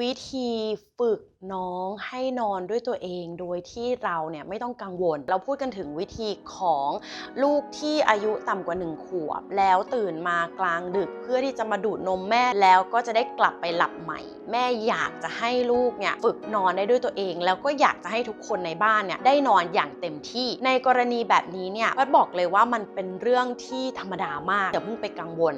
วิธีฝึกน้องให้นอนด้วยตัวเองโดยที่เราเนี่ยไม่ต้องกังวล เราพูดกันถึงวิธีของลูกที่อายุต่ำกว่า 1 ขวบ แล้วตื่นมากลางดึกเพื่อที่จะมาดูดนมแม่แล้วก็จะได้กลับไปหลับใหม่ แม่อยากจะให้ลูกเนี่ยฝึกนอนได้ด้วยตัวเอง แล้วก็อยากจะให้ทุกคนในบ้านเนี่ยได้นอนอย่างเต็มที่ ในกรณีแบบนี้เนี่ยพัดบอกเลยว่ามันเป็นเรื่องที่ธรรมดามากอย่าเพิ่งไปกังวล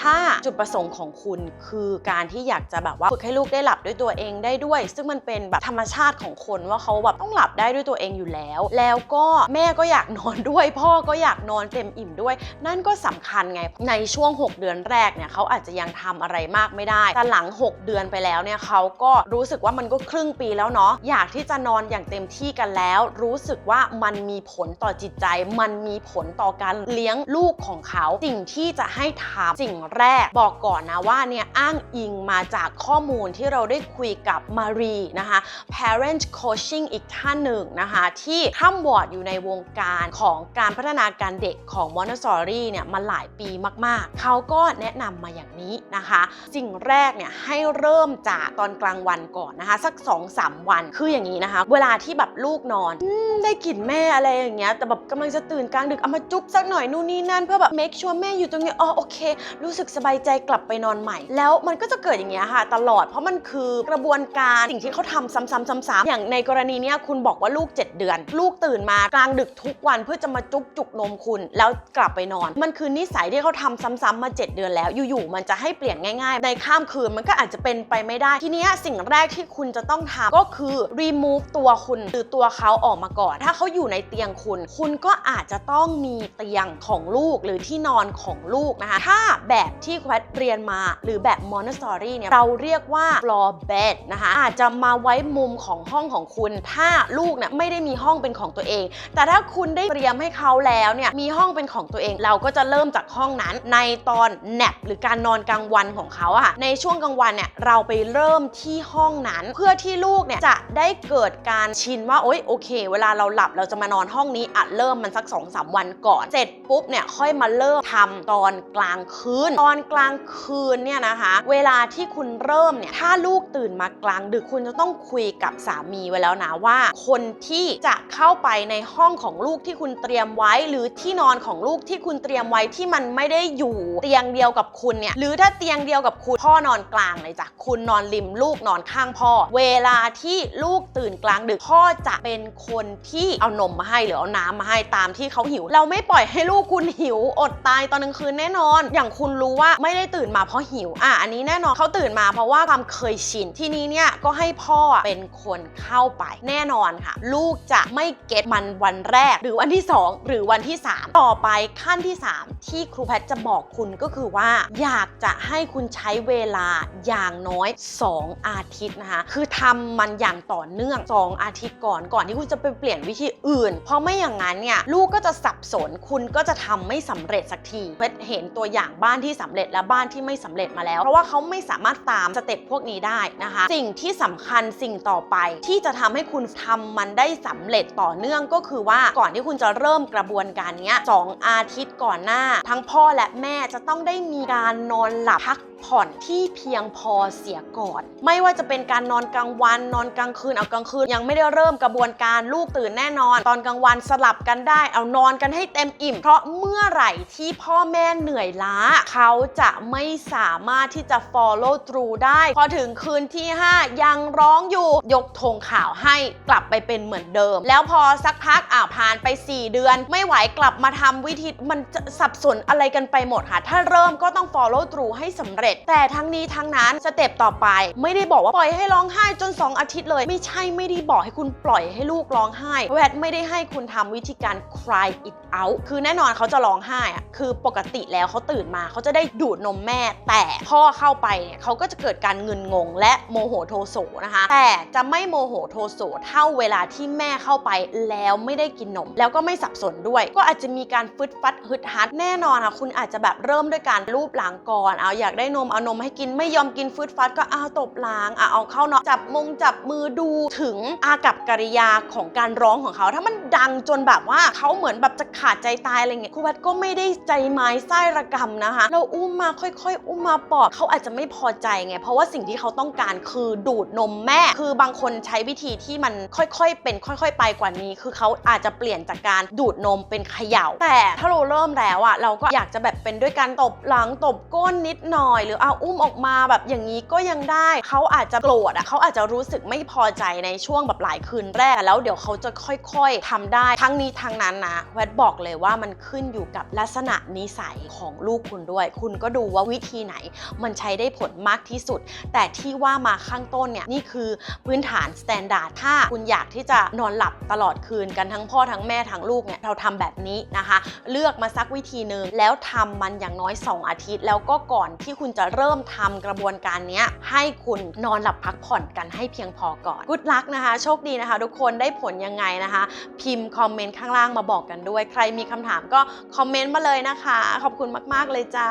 ถ้าจุดประสงค์ของคุณคือการที่อยากจะแบบว่าฝึกให้ลูกได้หลับด้วยตัวเองได้ด้วย ซึ่งมันเป็นแบบธรรมชาติของคนว่าเขาแบบต้องหลับได้ด้วยตัวเองอยู่แล้ว แล้วก็แม่ก็อยากนอนด้วย พ่อก็อยากนอนเต็มอิ่มด้วย นั่นก็สำคัญไงในช่วง 6 เดือนแรกเนี่ยเขาอาจจะยังทำอะไรมากไม่ได้ แต่หลัง 6 เดือนไปแล้วเนี่ยเขาก็รู้สึกว่ามันก็ครึ่งปีแล้วเนาะอยากที่จะนอนอย่างเต็มที่กันแล้ว รู้สึกว่ามันมีผลต่อจิตใจ มันมีผลต่อการเลี้ยงลูกของเขา สิ่งที่จะให้ทำสิ่งแรกบอกก่อนนะว่าเนี่ยอ้างอิงมาจากข้อมูลที่เราได้คุยกับมารีนะคะ parent coaching อีกท่านหนึ่งนะคะ ที่ข้ามวอร์ดอยู่ในวงการของการพัฒนาการเด็กของ Montessori เนี่ยมาหลายปีมากๆ เขาก็แนะนำมาอย่างนี้นะคะ สิ่งแรกเนี่ยให้เริ่มจากตอนกลางวันก่อนนะคะ สัก 2-3 วันคืออย่างนี้นะคะ เวลาที่แบบลูกนอนอได้กลิ่นแม่อะไรอย่างเงี้ยแต่แบบกำลังจะตื่นกลางดึกเอามาจุ๊บสักหน่อยนู่นนี่นั่นเพื่อแบบ make sure แม่อยู่ตรงนี้อ๋อโอเค รู้สึกสบายใจกลับไปนอนใหม่ แล้วมันก็จะเกิดอย่างเงี้ยค่ะ ตลอดเพราะมันคือกระบวนการสิ่งที่เขาทำซ้ำๆๆๆ อย่างในกรณีเนี้ยคุณบอกว่าลูก 7 เดือน ลูกตื่นมากลางดึกทุกวันเพื่อจะมาจุ๊บจุกนมคุณ แล้วกลับไปนอน มันคือนิสัยที่เขาทำซ้ำๆมา 7 เดือนแล้ว อยู่ๆมันจะให้เปลี่ยนง่ายๆ ในข้ามคืนมันก็อาจจะเป็นไปไม่ได้ ทีเนี้ยสิ่งแรกที่คุณจะต้องทำก็คือ remove ตัวคุณหรือตัวเขาออกมาก่อน ถ้าเขาอยู่ในเตียงคุณ คุณก็อาจจะต้องมีเตียงของลูกหรือที่นอนของลูกนะคะถ้าแบบที่แควดเรียนมา หรือแบบ Montessori เนี่ยเราเรียกว่า floor bed นะคะอาจจะมาไว้มุมของห้องของคุณ ถ้าลูกเนี่ยไม่ได้มีห้องเป็นของตัวเอง แต่ถ้าคุณได้เตรียมให้เขาแล้วเนี่ยมีห้องเป็นของตัวเอง เราก็จะเริ่มจากห้องนั้นในตอน nap หรือการนอนกลางวันของเขาอะค่ะในช่วงกลางวันเนี่ยเราไปเริ่มที่ห้องนั้น เพื่อที่ลูกเนี่ยจะได้เกิดการชินว่าโอ๊ยโอเค เวลาเราหลับเราจะมานอนห้องนี้อะเริ่มมันสัก2อสวันก่อน เสร็จปุ๊บเนี่ยค่อยมาเริ่มทำตอนกลางคืน ตอนกลางคืนเนี่ยนะคะ เวลาที่คุณเริ่มเนี่ยถ้าลูกูกตื่นมากลางดึกคุณจะต้องคุยกับสามีไว้แล้วนะว่า คนที่จะเข้าไปในห้องของลูกที่คุณเตรียมไว้ หรือที่นอนของลูกที่คุณเตรียมไว้ที่มันไม่ได้อยู่เตียงเดียวกับคุณเนี่ยหรือถ้าเตียงเดียวกับคุณพ่อนอนกลางเลยจ้ะคุณนอนริมลูกนอนข้างพ่อ เวลาที่ลูกตื่นกลางดึกพ่อจะเป็นคนที่เอานมมาให้หรือเอาน้ำมาให้ตามที่เขาหิว เราไม่ปล่อยให้ลูกคุณหิว อดตายตอนกลางคืนแน่นอน อย่างคุณรู้ว่าไม่ได้ตื่นมาเพราะหิวอะอันนี้แน่นอนเขาตื่นมาเพราะว่าความเคยชิน ทีนี้เนี่ยก็ให้พ่อเป็นคนเข้าไปแน่นอนค่ะ ลูกจะไม่เก็ตมันวันแรก หรือวันที่ 2 หรือวันที่ 3 ต่อไปขั้นที่ 3 ที่ครูแพทย์จะบอกคุณก็คือว่า อยากจะให้คุณใช้เวลาอย่างน้อย 2 อาทิตย์นะคะ คือทำมันอย่างต่อเนื่อง 2 อาทิตย์ก่อนก่อนที่คุณจะไปเปลี่ยนวิธีอื่น เพราะไม่อย่างนั้นเนี่ยลูกก็จะสับสนคุณก็จะทำไม่สำเร็จสักทีเพชรเห็นตัวอย่างบ้านที่สำเร็จและบ้านที่ไม่สำเร็จมาแล้ว เพราะว่าเขาไม่สามารถตามสเต็ปพวกนี้ได้นะคะ สิ่งที่สำคัญสิ่งต่อไป ที่จะทำให้คุณทำมันได้สำเร็จต่อเนื่องก็คือว่าก่อนที่คุณจะเริ่มกระบวนการนี้สองอาทิตย์ก่อนหน้า ทั้งพ่อและแม่จะต้องได้มีการนอนหลับพัก ผ่อนที่เพียงพอเสียก่อน ไม่ว่าจะเป็นการนอนกลางวัน นอนกลางคืนเอากลางคืน ยังไม่ได้เริ่มกระบวนการลูกตื่นแน่นอน ตอนกลางวันสลับกันได้ เอานอนกันให้เต็มอิ่ม เพราะเมื่อไหร่ที่พ่อแม่เหนื่อยล้า เขาจะไม่สามารถที่จะ follow through ได้ พอถึงคืนที่ 5 ยังร้องอยู่ยกธงข่าวให้กลับไปเป็นเหมือนเดิม แล้วพอสักพักอ่าผ่านไป 4 เดือน ไม่ไหวกลับมาทำวิธีมันสับสนอะไรกันไปหมดค่ะ ถ้าเริ่มก็ต้อง follow through ให้สำเร็จแต่ทั้งนี้ทั้งนั้นสเต็ปต่อไป ไม่ได้บอกว่าปล่อยให้ร้องไห้จน 2 อาทิตย์เลย ไม่ใช่ไม่ได้บอกให้คุณปล่อยให้ลูกร้องไห้แวดไม่ได้ให้คุณทำวิธีการ cry it out คือแน่นอนเขาจะร้องไห้อะคือปกติแล้วเขาตื่นมาเขาจะได้ดูดนมแม่ แต่พ่อเข้าไปเนี่ยเขาก็จะเกิดการเงินงง และโมโหโทโสนะคะ แต่จะไม่โมโหโทโสเท่าเวลาที่แม่เข้าไปแล้วไม่ได้กินนม แล้วก็ไม่สับสนด้วย ก็อาจจะมีการฟึดฟัดฮึดฮัดแน่นอนค่ะคุณอาจจะแบบเริ่มด้วยการรูปหลังก่อนเอาอยากได้นมเอานมให้กินไม่ยอมกินฟืดฟัดก็อ้าวตบล้างอะเอาเข้านอนจับมงจับมือดูถึงอากับกิริยาของการร้องของเขา ถ้ามันดังจนแบบว่าเขาเหมือนแบบจะขาดใจตายอะไรเงี้ยครูแพทก็ไม่ได้ใจไม้ไส้ระกำนะคะ เราอุ้มมาค่อยๆ อุ้มมาปลอบเขาอาจจะไม่พอใจไง เพราะว่าสิ่งที่เขาต้องการคือดูดนมแม่ คือบางคนใช้วิธีที่มันค่อยๆ เป็นค่อยๆ ไปกว่านี้ คือเขาอาจจะเปลี่ยนจากการดูดนมเป็นเขย่า แต่ถ้าเราเริ่มแล้วอะเราก็อยากจะแบบเป็นด้วยการตบหลังตบก้นนิดหน่อยหรือเอาอุ้มออกมาแบบอย่างนี้ก็ยังได้ เขาอาจจะโกรธอะเขาอาจจะรู้สึกไม่พอใจในช่วงแบบหลายคืนแรก แล้วเดี๋ยวเขาจะค่อยๆทำได้ทั้งนี้ทั้งนั้นนะแวดบอกเลยว่ามันขึ้นอยู่กับลักษณะนิสัยของลูกคุณด้วย คุณก็ดูว่าวิธีไหน มันใช้ได้ผลมากที่สุด แต่ที่ว่ามาข้างต้นเนี่ยนี่คือพื้นฐานสแตนดาร์ดถ้าคุณอยากที่จะนอนหลับตลอดคืนกันทั้งพ่อทั้งแม่ทั้งลูกเนี่ยเราทำแบบนี้นะคะ เลือกมาสักวิธีหนึ่งแล้วทำมันอย่างน้อย 2 อาทิตย์ แล้วก็ก่อนที่คุณจะเริ่มทำกระบวนการนี้ให้คุณนอนหลับพักผ่อนกันให้เพียงพอก่อนกุดลักนะคะ โชคดีนะคะ ทุกคนได้ผลยังไงนะคะ พิมพ์คอมเมนต์ข้างล่างมาบอกกันด้วย ใครมีคำถามก็คอมเมนต์มาเลยนะคะ ขอบคุณมาก ๆ เลยจ้า